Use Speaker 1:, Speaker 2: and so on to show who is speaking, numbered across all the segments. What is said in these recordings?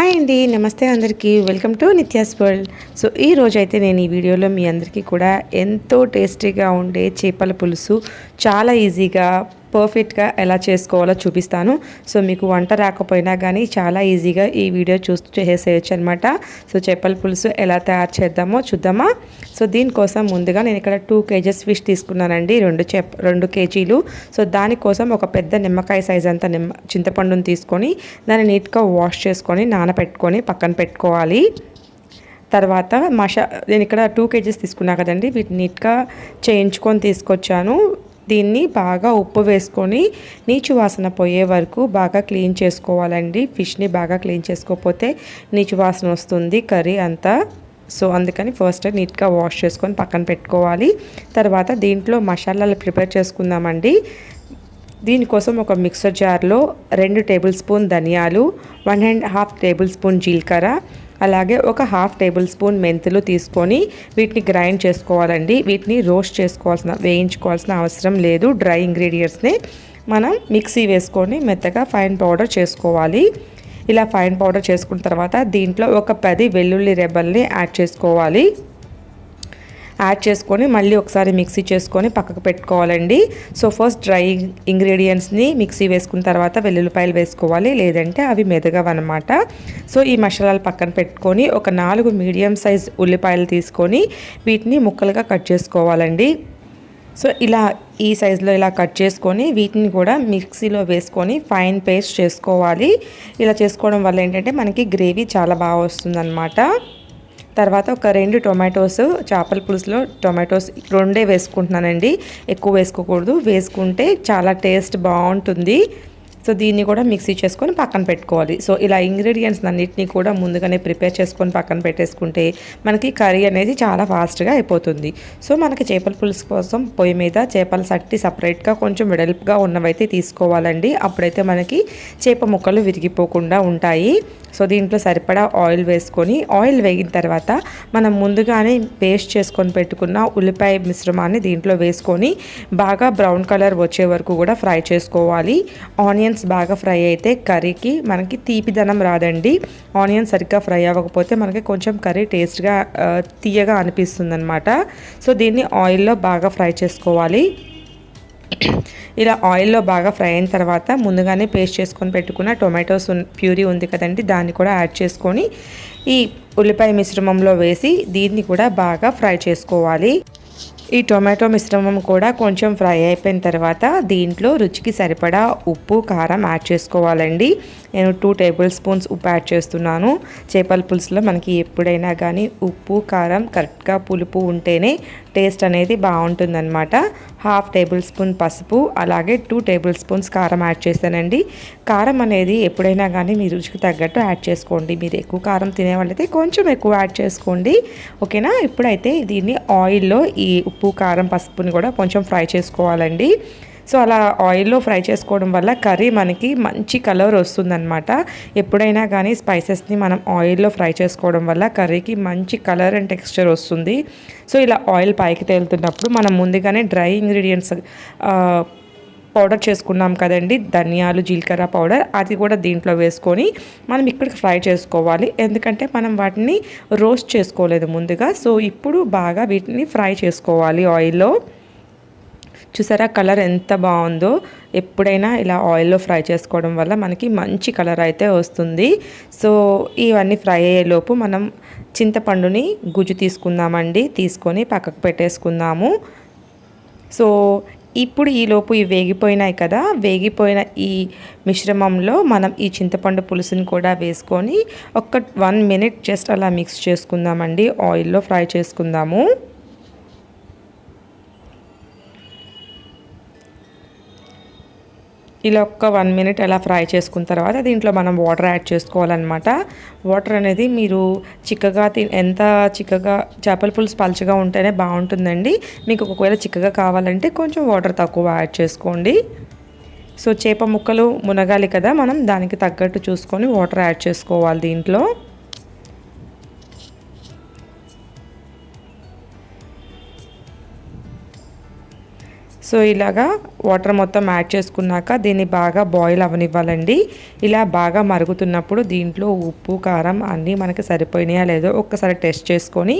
Speaker 1: Hi అండి నమస్తే అందరికీ. Welcome to Nithya's world so ఈ రోజు అయితే నేను ఈ వీడియోలో మీ అందరికీ కూడా ఎంతో టేస్టీగా ఉండే చేపల పులుసు చాలా ఈజీగా పర్ఫెక్ట్గా ఎలా చేసుకోవాలో చూపిస్తాను. సో మీకు వంట రాకపోయినా కానీ చాలా ఈజీగా ఈ వీడియో చూస్తూ చేసేయచ్చు అనమాట సో చేపల పులుసు ఎలా తయారు చేద్దామో చూద్దామా? సో దీనికోసం ముందుగా నేను ఇక్కడ టూ కేజెస్ ఫిష్ తీసుకున్నానండి. రెండు చేప రెండు కేజీలు. సో దానికోసం ఒక పెద్ద నిమ్మకాయ సైజ్ అంత నిమ్మ చింతపండుని తీసుకొని దాన్ని నీట్గా వాష్ చేసుకొని నానబెట్టుకొని పక్కన పెట్టుకోవాలి. తర్వాత మషా నేను ఇక్కడ టూ కేజీస్ తీసుకున్నా కదండి. వీటిని నీట్గా చేయించుకొని తీసుకొచ్చాను. దీన్ని బాగా ఉప్పు వేసుకొని నీచు వాసన పోయే వరకు బాగా క్లీన్ చేసుకోవాలండి. ఫిష్ని బాగా క్లీన్ చేసుకోకపోతే నీచు వాసన వస్తుంది కర్రీ అంతా. సో అందుకని ఫస్ట్ నీట్గా వాష్ చేసుకొని పక్కన పెట్టుకోవాలి. తర్వాత దీంట్లో మసాలాలు ప్రిపేర్ చేసుకుందామండి. దీనికోసం ఒక మిక్సర్ జార్లో రెండు టేబుల్ స్పూన్ ధనియాలు one and half tablespoon జీలకర్ర అలాగే ఒక హాఫ్ టేబుల్ స్పూన్ మెంతులు తీసుకొని వీటిని గ్రైండ్ చేసుకోవాలండి. వీటిని రోస్ట్ చేసుకోవాల్సిన వేయించుకోవాల్సిన అవసరం లేదు. డ్రై ఇంగ్రీడియంట్స్ని మనం మిక్సీ వేసుకొని మెత్తగా ఫైన్ పౌడర్ చేసుకోవాలి. ఇలా ఫైన్ పౌడర్ చేసుకున్న తర్వాత దీంట్లో ఒక పది వెల్లుల్లి రెబ్బల్ని యాడ్ చేసుకోవాలి. యాడ్ చేసుకొని మళ్ళీ ఒకసారి మిక్సీ చేసుకొని పక్కకు పెట్టుకోవాలండి. సో ఫస్ట్ డ్రై ఇంగ్రీడియంట్స్ని మిక్సీ వేసుకున్న తర్వాత వెల్లుల్లిపాయలు వేసుకోవాలి లేదంటే అవి మెదగవన్నమాట. సో ఈ మసాలాలు పక్కన పెట్టుకొని ఒక నాలుగు మీడియం సైజ్ ఉల్లిపాయలు తీసుకొని వీటిని ముక్కలుగా కట్ చేసుకోవాలండి. సో ఇలా ఈ సైజులో ఇలా కట్ చేసుకొని వీటిని కూడా మిక్సీలో వేసుకొని ఫైన్ పేస్ట్ చేసుకోవాలి. ఇలా చేసుకోవడం వల్ల ఏంటంటే మనకి గ్రేవీ చాలా బాగా వస్తుందన్నమాట. తర్వాత ఒక రెండు టొమాటోస్ చేపల పులుసులో టొమాటోస్ రెండే వేసుకుంటున్నానండి. ఎక్కువ వేసుకోకూడదు. వేసుకుంటే చాలా టేస్ట్ బాగుంటుంది. సో దీన్ని కూడా మిక్సీ చేసుకొని పక్కన పెట్టుకోవాలి. సో ఇలా ఇంగ్రీడియంట్స్ అన్నిటినీ కూడా ముందుగానే ప్రిపేర్ చేసుకొని పక్కన పెట్టేసుకుంటే మనకి కర్రీ అనేది చాలా ఫాస్ట్గా అయిపోతుంది. సో మనకి చేపల పులుసు కోసం పొయ్యి మీద చేపల సట్టి సపరేట్గా కొంచెం వెడల్పుగా ఉన్నవైతే తీసుకోవాలండి. అప్పుడైతే మనకి చేప ముక్కలు విరిగిపోకుండా ఉంటాయి. సో దీంట్లో సరిపడా ఆయిల్ వేసుకొని ఆయిల్ వేగిన తర్వాత మనం ముందుగానే పేస్ట్ చేసుకొని పెట్టుకున్న ఉల్లిపాయ మిశ్రమాన్ని దీంట్లో వేసుకొని బాగా బ్రౌన్ కలర్ వచ్చే వరకు కూడా ఫ్రై చేసుకోవాలి. ఆనియన్ ఆనియన్స్ బాగా ఫ్రై అయితే కర్రీకి మనకి తీపిదనం రాదండి. ఆనియన్స్ సరిగ్గా ఫ్రై అవ్వకపోతే మనకి కొంచెం కర్రీ టేస్ట్గా తీయగా అనిపిస్తుంది అనమాట సో దీన్ని ఆయిల్లో బాగా ఫ్రై చేసుకోవాలి. ఇలా ఆయిల్లో బాగా ఫ్రై అయిన తర్వాత ముందుగానే పేస్ట్ చేసుకొని పెట్టుకున్న టొమాటోస్ ప్యూరీ ఉంది కదండి దాన్ని కూడా యాడ్ చేసుకొని ఈ ఉల్లిపాయ మిశ్రమంలో వేసి దీన్ని కూడా బాగా ఫ్రై చేసుకోవాలి. ఈ టొమాటో మిశ్రమం కూడా కొంచెం ఫ్రై అయిపోయిన తర్వాత దీంట్లో రుచికి సరిపడా ఉప్పు కారం యాడ్ చేసుకోవాలండి. నేను టూ టేబుల్ స్పూన్స్ ఉప్పు యాడ్ చేస్తున్నాను. చేపల పులుసులో మనకి ఎప్పుడైనా కానీ ఉప్పు కారం కరెక్ట్గా పులుపు ఉంటేనే టేస్ట్ అనేది బాగుంటుందన్నమాట. హాఫ్ టేబుల్ స్పూన్ పసుపు అలాగే టూ టేబుల్ స్పూన్స్ కారం యాడ్ చేశానండి. కారం అనేది ఎప్పుడైనా కానీ మీ రుచికి తగ్గట్టు యాడ్ చేసుకోండి. మీరు ఎక్కువ కారం తినే వాళ్ళైతే కొంచెం ఎక్కువ యాడ్ చేసుకోండి. ఓకేనా? ఇప్పుడైతే దీన్ని ఆయిల్లో ఈ ఉప్పు కారం పసుపుని కూడా కొంచెం ఫ్రై చేసుకోవాలండి. సో అలా ఆయిల్లో ఫ్రై చేసుకోవడం వల్ల కర్రీ మనకి మంచి కలర్ వస్తుందన్నమాట. ఎప్పుడైనా కానీ స్పైసెస్ని మనం ఆయిల్లో ఫ్రై చేసుకోవడం వల్ల కర్రీకి మంచి కలర్ అండ్ టెక్స్చర్ వస్తుంది. సో ఇలా ఆయిల్ పైకి తేలుతున్నప్పుడు మనం ముందుగానే డ్రై ఇంగ్రీడియంట్స్ పౌడర్ చేసుకున్నాం కదండి ధనియాలు జీలకర్ర పౌడర్ అది కూడా దీంట్లో వేసుకొని మనం ఇక్కడికి ఫ్రై చేసుకోవాలి. ఎందుకంటే మనం వాటిని రోస్ట్ చేసుకోలేదు ముందుగా. సో ఇప్పుడు బాగా వీటిని ఫ్రై చేసుకోవాలి ఆయిల్లో. చూసారా కలర్ ఎంత బాగుందో? ఎప్పుడైనా ఇలా ఆయిల్లో ఫ్రై చేసుకోవడం వల్ల మనకి మంచి కలర్ అయితే వస్తుంది. సో ఇవన్నీ ఫ్రై అయ్యేలోపు మనం చింతపండుని గుజ్జు తీసుకుందామండి. తీసుకొని పక్కకు పెట్టేసుకుందాము. సో ఇప్పుడు ఈలోపు ఇవి వేగిపోయినాయి కదా? వేగిపోయిన ఈ మిశ్రమంలో మనం ఈ చింతపండు పులుసుని కూడా వేసుకొని ఒక వన్ మినిట్ జస్ట్ అలా మిక్స్ చేసుకుందామండి. ఆయిల్లో ఫ్రై చేసుకుందాము. ఇలా ఒక్క వన్ మినిట్ అలా ఫ్రై చేసుకున్న తర్వాత దీంట్లో మనం వాటర్ యాడ్ చేసుకోవాలన్నమాట. వాటర్ అనేది మీరు చిక్కగా తి ఎంత చిక్కగా చేపల పులుసు పలుచగా ఉంటేనే బాగుంటుందండి. మీకు ఒకవేళ చిక్కగా కావాలంటే కొంచెం వాటర్ తక్కువ యాడ్ చేసుకోండి. సో చేప ముక్కలు మునగాలి కదా మనం దానికి తగ్గట్టు చూసుకొని వాటర్ యాడ్ చేసుకోవాలి దీంట్లో. సో ఇలాగా వాటర్ మొత్తం యాడ్ చేసుకున్నాక దీన్ని బాగా బాయిల్ అవనివ్వాలండి. ఇలా బాగా మరుగుతున్నప్పుడు దీంట్లో ఉప్పు కారం అన్నీ మనకి సరిపోయినాయా లేదో ఒక్కసారి టెస్ట్ చేసుకొని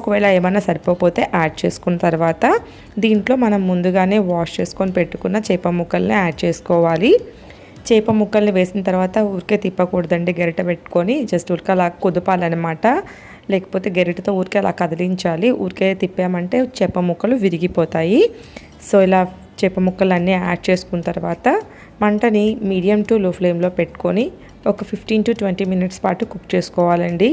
Speaker 1: ఒకవేళ ఏమైనా సరిపోతే యాడ్ చేసుకున్న తర్వాత దీంట్లో మనం ముందుగానే వాష్ చేసుకొని పెట్టుకున్న చేప ముక్కల్ని యాడ్ చేసుకోవాలి. చేప ముక్కల్ని వేసిన తర్వాత ఊరికే తిప్పకూడదండి గరిట పెట్టుకొని జస్ట్ ఊరికే అలా కుదపాలన్నమాట. లేకపోతే గరిటతో ఊరికే అలా కదిలించాలి. ఊరికే తిప్పామంటే చేప ముక్కలు విరిగిపోతాయి. సో ఇలా చేప ముక్కలు అన్నీ యాడ్ చేసుకున్న తర్వాత మంటని మీడియం టు లో ఫ్లేమ్లో పెట్టుకొని ఒక ఫిఫ్టీన్ టు ట్వంటీ మినిట్స్ పాటు కుక్ చేసుకోవాలండి.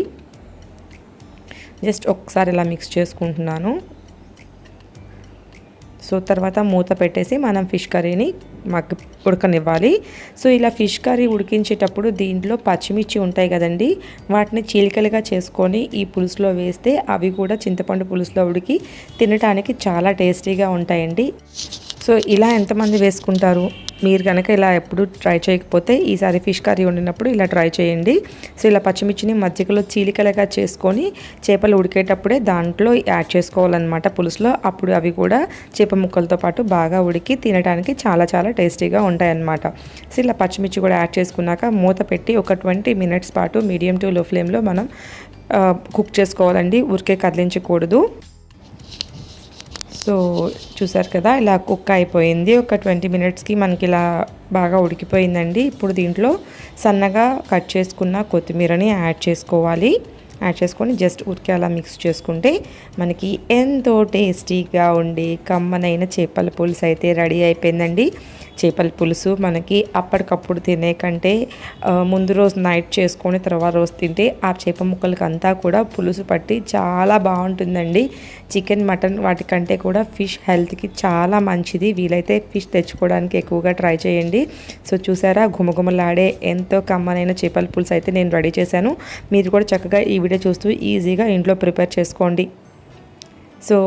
Speaker 1: జస్ట్ ఒకసారి ఇలా మిక్స్ చేసుకుంటున్నాను. సో తర్వాత మూత పెట్టేసి మనం ఫిష్ కర్రీని మగ్గ ఉడకనివ్వాలి. సో ఇలా ఫిష్ కర్రీ ఉడికించేటప్పుడు దీంట్లో పచ్చిమిర్చి ఉంటాయి కదండి. వాటిని చీలికలుగా చేసుకొని ఈ పులుసులో వేస్తే అవి కూడా చింతపండు పులుసులో ఉడికి తినడానికి చాలా టేస్టీగా ఉంటాయండి. సో ఇలా ఎంతమంది వేసుకుంటారు? మీరు కనుక ఇలా ఎప్పుడు ట్రై చేయకపోతే ఈసారి ఫిష్ కర్రీ వండినప్పుడు ఇలా ట్రై చేయండి. సో ఇలా పచ్చిమిర్చిని మజ్జిగలో చీలికలుగా చేసుకొని చేపలు ఉడికేటప్పుడే దాంట్లో యాడ్ చేసుకోవాలన్నమాట పులుసులో. అప్పుడు అవి కూడా చేప ముక్కలతో పాటు బాగా ఉడికి తినడానికి చాలా చాలా టేస్టీగా ఉంటాయన్నమాట. సో ఇలా పచ్చిమిర్చి కూడా యాడ్ చేసుకున్నాక మూత పెట్టి ఒక ట్వంటీ మినిట్స్ పాటు మీడియం టు లో ఫ్లేమ్లో మనం కుక్ చేసుకోవాలండి. ఊరికే కదిలించకూడదు. సో చూసారు కదా ఇలా కుక్ అయిపోయింది. ఒక ట్వంటీ మినిట్స్కి మనకి ఇలా బాగా ఉడికిపోయిందండి. ఇప్పుడు దీంట్లో సన్నగా కట్ చేసుకున్న కొత్తిమీరని యాడ్ చేసుకోవాలి. యాడ్ చేసుకొని జస్ట్ ఉరికి అలా మిక్స్ చేసుకుంటే మనకి ఎంతో టేస్టీగా ఉండి కమ్మనైన చేపల పులుసు అయితే రెడీ అయిపోయిందండి. చేపల పులుసు మనకి అప్పటికప్పుడు తినే కంటే ముందు రోజు నైట్ చేసుకొని తర్వాత రోజు తింటే ఆ చేప ముక్కలకి అంతా కూడా పులుసు పట్టి చాలా బాగుంటుందండి. చికెన్ మటన్ వాటికంటే కూడా ఫిష్ హెల్త్కి చాలా మంచిది. వీలైతే ఫిష్ తెచ్చుకోవడానికి ఎక్కువగా ట్రై చేయండి. సో చూసారా ఘుమఘుమలాడే ఎంతో కమ్మనైన చేపల పులుసు అయితే నేను రెడీ చేశాను. మీరు కూడా చక్కగా ఈ వీడియో చూస్తూ ఈజీగా ఇంట్లో ప్రిపేర్ చేసుకోండి. సో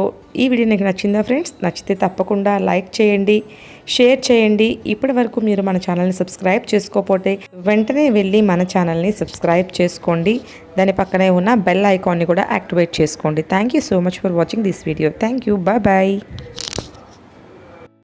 Speaker 1: ఈ వీడియో నీకు నచ్చిందా ఫ్రెండ్స్? నచ్చితే తప్పకుండా లైక్ చేయండి షేర్ చేయండి. ఇప్పటి వరకు మీరు మన ఛానల్ని సబ్స్క్రైబ్ చేసుకోకపోతే వెంటనే వెళ్ళి మన ఛానల్ని సబ్స్క్రైబ్ చేసుకోండి. దాని పక్కనే ఉన్న బెల్ ఐకాన్ని కూడా యాక్టివేట్ చేసుకోండి. Thank you so much for watching this video thank you bye bye